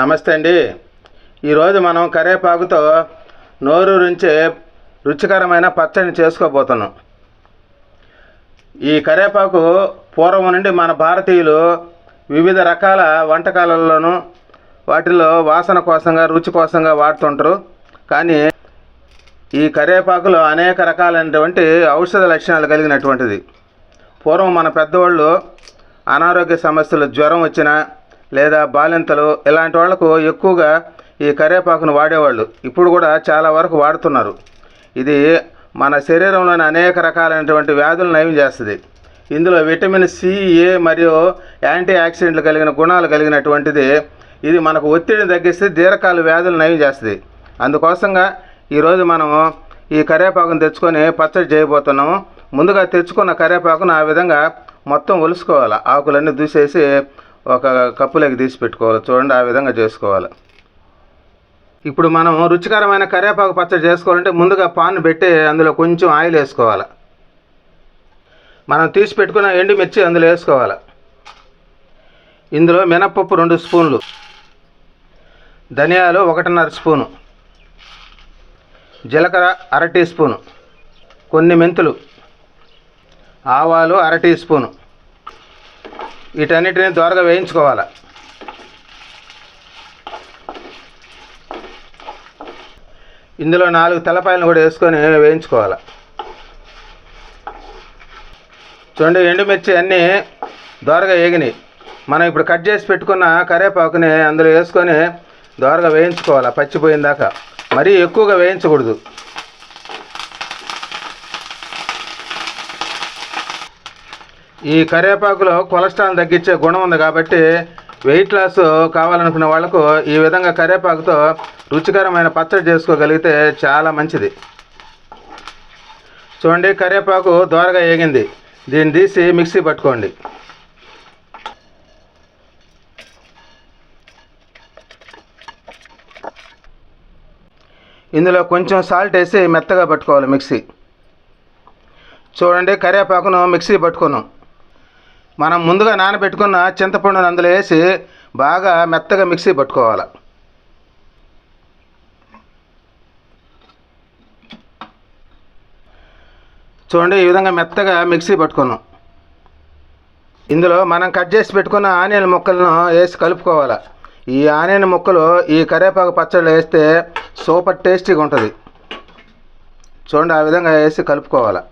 నమస్తే అండి. ఈరోజు మనం కరేపాకుతో నోరు నుంచి రుచికరమైన పచ్చడిని చేసుకోబోతున్నాం. ఈ కరేపాకు పూర్వం నుండి మన భారతీయులు వివిధ రకాల వంటకాలలోనూ వాటిలో వాసన కోసంగా రుచి కోసంగా వాడుతుంటారు. కానీ ఈ కరేపాకులో అనేక రకాలైనటువంటి ఔషధ లక్షణాలు కలిగినటువంటిది. పూర్వం మన పెద్దవాళ్ళు అనారోగ్య సమస్యలు జ్వరం వచ్చినా లేదా బాలింతలు ఇలాంటి వాళ్ళకు ఎక్కువగా ఈ కరేపాకును వాడేవాళ్ళు. ఇప్పుడు కూడా చాలా వరకు వాడుతున్నారు. ఇది మన శరీరంలోని అనేక రకాలైనటువంటి వ్యాధులు నయం చేస్తుంది. ఇందులో విటమిన్ సి ఏ మరియు యాంటీ ఆక్సిడెంట్లు కలిగిన గుణాలు కలిగినటువంటిది ఇది మనకు ఒత్తిడిని తగ్గిస్తే దీర్ఘకాల వ్యాధులు నయం చేస్తుంది. అందుకోసంగా ఈరోజు మనము ఈ కరివేపాకును తెచ్చుకొని పచ్చడి చేయబోతున్నాము. ముందుగా తెచ్చుకున్న కరివేపాకును ఆ విధంగా మొత్తం ఒలుసుకోవాలి. ఆకులన్నీ దూసేసి ఒక కప్పులోకి తీసి పెట్టుకోవాలి. చూడండి ఆ విధంగా చేసుకోవాలి. ఇప్పుడు మనం రుచికరమైన కరివేపాకు పచ్చడి చేసుకోవాలంటే ముందుగా పాన్ పెట్టి అందులో కొంచెం ఆయిల్ వేసుకోవాలి. మనం తీసి పెట్టుకున్న ఎండుమిర్చి అందులో వేసుకోవాలి. ఇందులో మినప్పప్పు రెండు స్పూన్లు. ధనియాలు ఒకటిన్నర స్పూను. జీలకర్ర అర టీ స్పూను. కొన్ని మెంతులు. ఆవాలు అర టీ స్పూను. వీటన్నిటిని దోరగా వేయించుకోవాలి? ఇందులో నాలుగు తెల్లపాయలను కూడా వేసుకొని వేయించుకోవాలి? చూడండి ఎండుమిర్చి అన్నీ దోరగా వేగినాయి మనం ఇప్పుడు కట్ చేసి పెట్టుకున్న కరివేపాకుని అందులో వేసుకొని దోరగా వేయించుకోవాలి పచ్చిపోయిన దాకా. మరీ ఎక్కువగా వేయించకూడదు. ఈ కరివేపాకులో కొలెస్ట్రాల్ తగ్గించే గుణం ఉంది కాబట్టి వెయిట్ లాస్ కావాలనుకునే వాళ్ళకు ఈ విధంగా కరివేపాకుతో రుచికరమైన పచ్చడి చేసుకోగలిగితే చాలా మంచిది. చూడండి కరివేపాకు దోరగా ఏగింది. దీన్ని తీసి మిక్సీ పట్టుకోండి. ఇందులో కొంచెం సాల్ట్ వేసి మెత్తగా పట్టుకోవాలి మిక్సీ. చూడండి కరివేపాకును మిక్సీ పట్టుకున్నాం. మనం ముందుగా నానబెట్టుకున్న చింతపండును అందులో వేసి బాగా మెత్తగా మిక్సీ పట్టుకోవాలి. చూడండి ఈ విధంగా మెత్తగా మిక్సీ పట్టుకున్నాం. ఇందులో మనం కట్ చేసి పెట్టుకున్న ఆనియన్ ముక్కలను వేసి కలుపుకోవాలి. ఈ ఆనియన్ ముక్కలు ఈ కరివేపాకు పచ్చళ్ళు వేస్తే సూపర్ టేస్టీగా ఉంటుంది. చూడండి ఆ విధంగా వేసి కలుపుకోవాలి.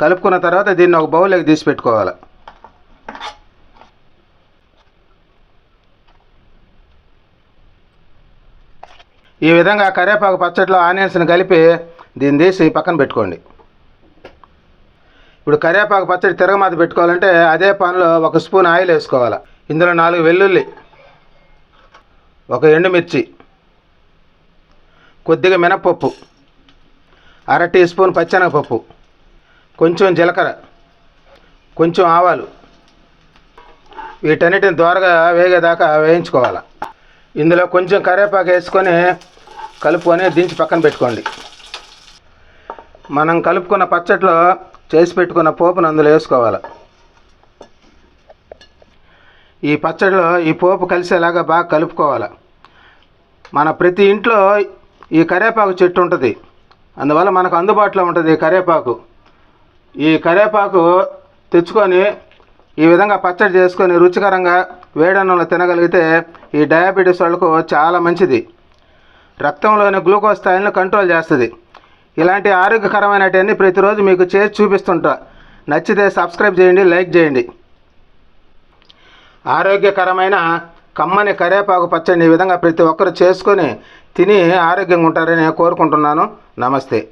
కలుపుకున్న తర్వాత దీన్ని ఒక బౌల్లోకి తీసి పెట్టుకోవాలి. ఈ విధంగా కరివేపాకు పచ్చడిలో ఆనియన్స్ని కలిపి దీన్ని తీసి పక్కన పెట్టుకోండి. ఇప్పుడు కరివేపాకు పచ్చడి తిరగమాత పెట్టుకోవాలంటే అదే పనిలో ఒక స్పూన్ ఆయిల్ వేసుకోవాలి. ఇందులో నాలుగు వెల్లుల్లి ఒక ఎండుమిర్చి కొద్దిగా మినప్పప్పు అర టీ స్పూన్ పచ్చెనగపప్పు కొంచెం జీలకర్ర కొంచెం ఆవాలు. వీటన్నిటిని దోరగా వేగేదాకా వేయించుకోవాలి. ఇందులో కొంచెం కరివేపాకు వేసుకొని కలుపుకొని దించి పక్కన పెట్టుకోండి. మనం కలుపుకున్న పచ్చట్లో చేసి పెట్టుకున్న పోపును అందులో వేసుకోవాలి. ఈ పచ్చడిలో ఈ పోపు కలిసేలాగా బాగా కలుపుకోవాలి. మన ప్రతి ఇంట్లో ఈ కరివేపాకు చెట్టు ఉంటుంది. అందువల్ల మనకు అందుబాటులో ఉంటుంది ఈ కరివేపాకు. ఈ కరేపాకు తెచ్చుకొని ఈ విధంగా పచ్చడి చేసుకొని రుచికరంగా వేడన్నంలో తినగలిగితే ఈ డయాబెటీస్ వాళ్ళకు చాలా మంచిది. రక్తంలోని గ్లూకోజ్ స్థాయిలను కంట్రోల్ చేస్తుంది. ఇలాంటి ఆరోగ్యకరమైనవన్నీ ప్రతిరోజు మీకు చేసి చూపిస్తుంటా. నచ్చితే సబ్స్క్రైబ్ చేయండి లైక్ చేయండి. ఆరోగ్యకరమైన కమ్మని కరివేపాకు పచ్చడిని ఈ విధంగా ప్రతి ఒక్కరు చేసుకొని తిని ఆరోగ్యంగా ఉంటారని కోరుకుంటున్నాను. నమస్తే.